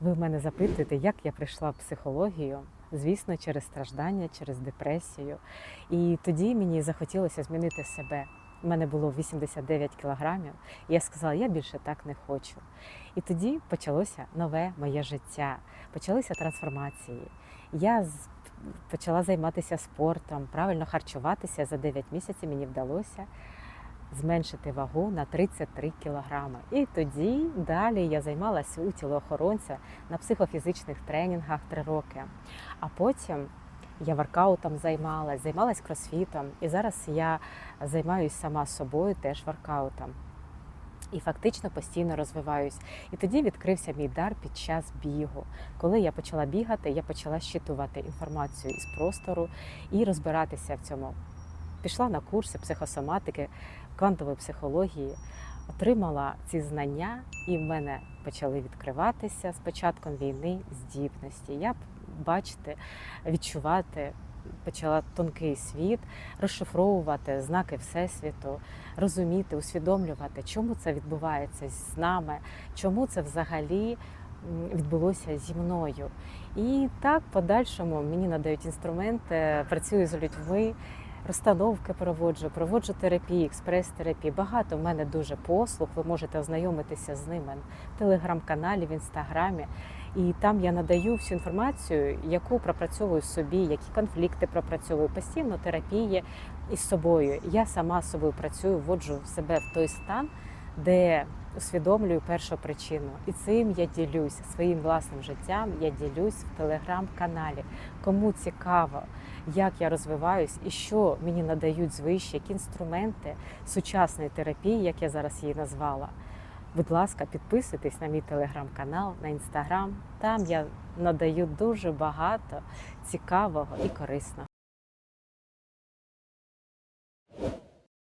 Ви в мене запитуєте, як я прийшла в психологію. Звісно, через страждання, через депресію. І тоді мені захотілося змінити себе. У мене було 89 кілограмів, і я сказала, я більше так не хочу. І тоді почалося нове моє життя, почалися трансформації. Я почала займатися спортом, правильно харчуватися. За 9 місяців мені вдалося зменшити вагу на 33 кілограми. І тоді далі я займалася у тілоохоронця на психофізичних тренінгах 3 роки. А потім я воркаутом займалась, займалась кросфітом. І зараз я займаюся сама собою теж воркаутом. І фактично постійно розвиваюсь. І тоді відкрився мій дар під час бігу. Коли я почала бігати, я почала щитувати інформацію із простору і розбиратися в цьому. Пішла на курси психосоматики, квантової психології, отримала ці знання, і в мене почали відкриватися з початком війни здібності. Я бачити, відчувати. Почала тонкий світ розшифровувати знаки Всесвіту, розуміти, усвідомлювати, чому це відбувається з нами, чому це взагалі відбулося зі мною. І так, подальшому мені надають інструменти, працюю з людьми, розстановки проводжу, проводжу терапії, експрес-терапії. Багато в мене дуже послуг. Ви можете ознайомитися з ними в телеграм-каналі, в інстаграмі. І там я надаю всю інформацію, яку пропрацьовую собі, які конфлікти пропрацьовую, постійно терапії із собою. Я сама з собою працюю, вводжу себе в той стан, де усвідомлюю першу причину. І цим я ділюсь своїм власним життям. Я ділюсь в телеграм-каналі. Кому цікаво, як я розвиваюсь і що мені надають звищі, які інструменти сучасної терапії, як я зараз її назвала. Будь ласка, підписуйтесь на мій телеграм-канал, на інстаграм. Там я надаю дуже багато цікавого і корисного.